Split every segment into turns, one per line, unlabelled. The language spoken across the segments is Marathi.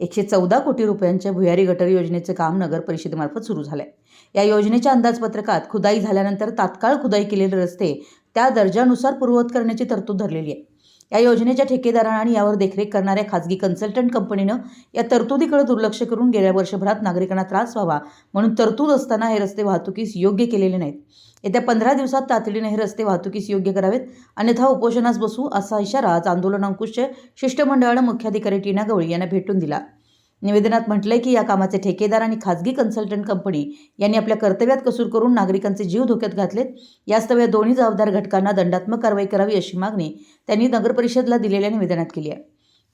एकशे चौदा कोटी रुपयांच्या भुयारी गटर योजनेचे काम नगर परिषदेमार्फत सुरू झालंय. या योजनेच्या अंदाजपत्रकात खुदाई झाल्यानंतर तात्काळ खुदाई केलेले रस्ते त्या दर्जानुसार पूर्ववत करण्याची तरतूद धरलेली आहे. या योजनेच्या ठेकेदारांना आणि यावर देखरेख करणाऱ्या खाजगी कन्सल्टंट कंपनीनं या तरतुदीकडे दुर्लक्ष करून गेल्या वर्षभरात नागरिकांना त्रास व्हावा म्हणून तरतूद असताना हे रस्ते वाहतुकीस योग्य केलेले नाहीत. येत्या पंधरा दिवसात तातडीने हे रस्ते वाहतुकीस योग्य करावेत. अन्यथा उपोषणास बसू असा इशारा आज आंदोलन अंकुशच्या शिष्टमंडळानं मुख्याधिकारी टीना गवळी यांना भेटून दिला. निवेदनात म्हटलंय की या कामाचे ठेकेदार आणि खाजगी कन्सल्टंट कंपनी यांनी आपल्या कर्तव्यात कसूर करून नागरिकांचे जीव धोक्यात घातलेत. यास्तव या दोन्ही जबाबदार घटकांना दंडात्मक कारवाई करावी अशी मागणी त्यांनी नगरपरिषदला दिलेल्या निवेदनात केली आहे.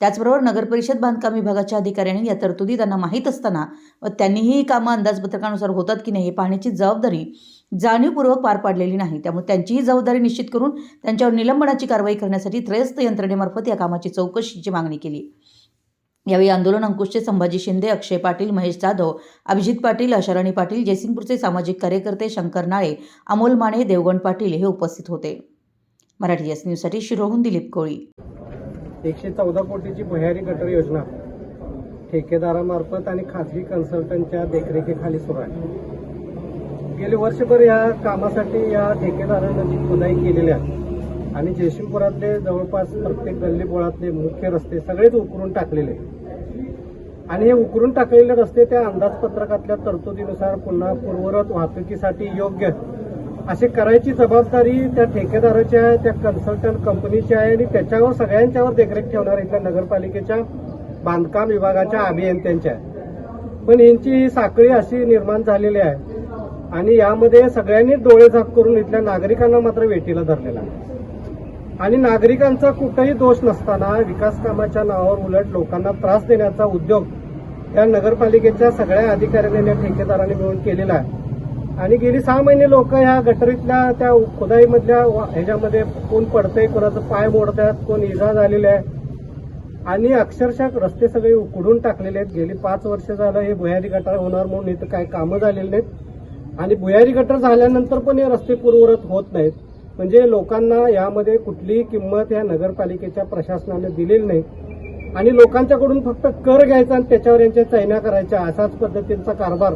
त्याचबरोबर नगरपरिषद बांधकाम विभागाच्या अधिकाऱ्यांनी या तरतुदी त्यांना माहीत असताना व त्यांनीही ही कामं अंदाजपत्रकानुसार होतात की नाही हे पाहण्याची जबाबदारी जाणीवपूर्वक पार पाडलेली नाही. त्यामुळे त्यांचीही जबाबदारी निश्चित करून त्यांच्यावर निलंबनाची कारवाई करण्यासाठी त्रयस्थ यंत्रणेमार्फत या कामाची चौकशीची मागणी केली यावेळी आंदोलन अंकुशचे संभाजी शिंदे अक्षय पाटील महेश जाधव अभिजित पाटील अशाराणी पाटील जयसिंगपूरचे सामाजिक कार्यकर्ते शंकर नाळे अमोल माने देवगण पाटील हे उपस्थित होते. मराठी एस न्यूजसाठी शिरोहून दिलीप कोळी.
एकशे चौदा कोटीची भुयारी गटर योजना. ठेकेदारामार्फत आणि खाजगी कन्सल्टंटच्या देखरेखीखाली सुरू आहे. गेले वर्षभर या कामासाठी या ठेकेदारानं जी खुदाई केलेली आहे. आणि जयसिंगपुरातले जवळपास प्रत्येक गल्ली बोळातले मुख्य रस्ते सगळेच उकरून टाकलेले आणि हे उकरून टाकलेले रस्ते त्या अंदाजपत्रकातल्या तरतुदीनुसार पुन्हा पूर्वरत वाहतुकीसाठी योग्य अशी करायची जबाबदारी त्या ठेकेदाराच्या त्या कन्सल्टंट कंपनीची आहे आणि त्याच्यावर सगळ्यांच्यावर देखरेख ठेवणार इथल्या नगरपालिकेच्या बांधकाम विभागाच्या अभियंत्यांच्या आहे पण यांची ही साखळी अशी निर्माण झालेली आहे आणि यामध्ये सगळ्यांनी डोळे झाक करून इथल्या नागरिकांना मात्र वेटीला धरलेला आहे. आणि नागरिकांचा कुठेही दोष नसताना विकास कामाच्या नावावर उलट लोकांना त्रास देण्याचा उद्योग या नगरपालिकेच्या सगळ्या अधिकाऱ्यांनी या ठेकेदारांनी मिळून केलेला आहे. आणि गेली सहा महिने लोक ह्या गटरीतल्या त्या खुदाईमधल्या वा- ह्याच्यामध्ये कोण पडतंय कोणाचं पाय मोडतात कोण इजा झालेले आहे. आणि अक्षरशः रस्ते सगळे उकडून टाकलेले आहेत. गेली पाच वर्ष झालं हे भुयारी गटार होणार म्हणून इथं काय कामं झालेली नाहीत. आणि भुयारी गटर झाल्यानंतर पण हे रस्ते पूर्वरत होत नाहीत. म्हणजे लोकांना यामध्ये कुठलीही किंमत या नगरपालिकेच्या प्रशासनाने दिलेली नाही. आणि लोकांच्याकडून फक्त कर घ्यायचा आणि त्याच्यावर यांच्या चैन्या करायच्या असाच पद्धतींचा कारभार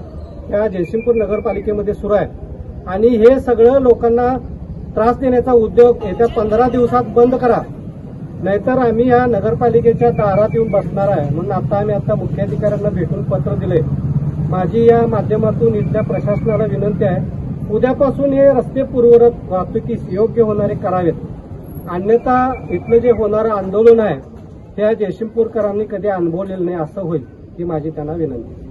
या जयसिंगपूर नगरपालिकेमध्ये सुरू आहे. आणि हे सगळं लोकांना त्रास देण्याचा उद्योग येत्या पंधरा दिवसात बंद करा. नाहीतर आम्ही या नगरपालिकेच्या दारात येऊन बसणार आहे. म्हणून आता आम्ही आता मुख्याधिकाऱ्यांना भेटून पत्र दिले माझी या माध्यमातून इथल्या प्रशासनाला विनंती आहे उद्यापासून हे रस्ते पूर्वरत वाहतुकीस योग्य होणारे करावेत. अन्यथा इथलं जे होणारं आंदोलन आहे त्या जयसिंगपूरकरांनी कधी अनुभवलेलं नाही असं होईल ही माझी त्यांना विनंती.